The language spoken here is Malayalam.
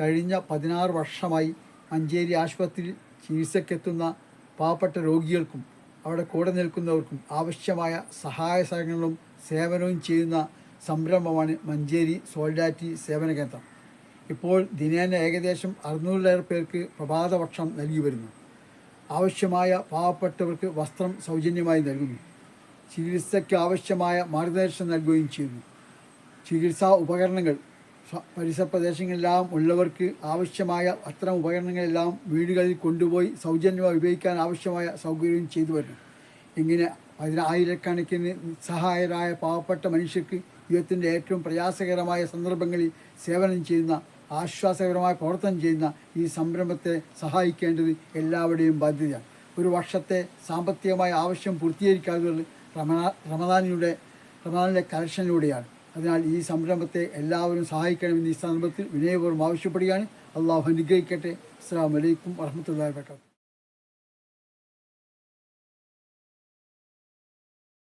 കഴിഞ്ഞ പതിനാറ് വർഷമായി മഞ്ചേരി ആശുപത്രിയിൽ ചികിത്സയ്ക്കെത്തുന്ന പാവപ്പെട്ട രോഗികൾക്കും അവിടെ കൂടെ നിൽക്കുന്നവർക്കും ആവശ്യമായ സഹായ സഹകരണങ്ങളും സേവനവും ചെയ്യുന്ന സംരംഭമാണ് മഞ്ചേരി സോളിഡാരിറ്റി സേവന കേന്ദ്രം. ഇപ്പോൾ ദിനേന ഏകദേശം അറുന്നൂറിലേറെ പേർക്ക് പ്രഭാത ഭക്ഷണം നൽകി വരുന്നു. ആവശ്യമായ പാവപ്പെട്ടവർക്ക് വസ്ത്രം സൗജന്യമായി നൽകുന്നു. ചികിത്സയ്ക്ക് ആവശ്യമായ മാർഗനിർദ്ദേശം നൽകുകയും ചെയ്യുന്നു. ചികിത്സാ ഉപകരണങ്ങൾ പരിസര പ്രദേശങ്ങളിലെല്ലാം ഉള്ളവർക്ക് ആവശ്യമായ അത്തരം ഉപകരണങ്ങളെല്ലാം വീടുകളിൽ കൊണ്ടുപോയി സൗജന്യമായി ഉപയോഗിക്കാൻ ആവശ്യമായ സൗകര്യം ചെയ്തു വരുന്നു. ഇങ്ങനെ പതിനായിരക്കണക്കിന് നിസ്സഹായരായ പാവപ്പെട്ട മനുഷ്യർക്ക് യുദ്ധത്തിന്റെ ഏറ്റവും പ്രയാസകരമായ സന്ദർഭങ്ങളിൽ സേവനം ചെയ്യുന്ന ആശ്വാസകരമായ പ്രവർത്തനം ചെയ്യുന്ന ഈ സംരംഭത്തെ സഹായിക്കേണ്ടത് എല്ലാവരുടെയും ബാധ്യതയാണ്. ഒരു വർഷത്തെ സാമ്പത്തികമായ ആവശ്യം പൂർത്തീകരിക്കാതെ റമദാ റമദാനിലെ കലക്ഷനിലൂടെയാണ്. അതിനാൽ ഈ സംരംഭത്തെ എല്ലാവരും സഹായിക്കണമെന്ന് ഈ സന്ദർഭത്തിൽ വിനയപൂർവം ആവശ്യപ്പെടുകയാണ്. അള്ളാഹു അനുഗ്രഹിക്കട്ടെ. അസ്സാം വലൈക്കും വർഹമത്തല്ലാ വാബർക്കാത്തു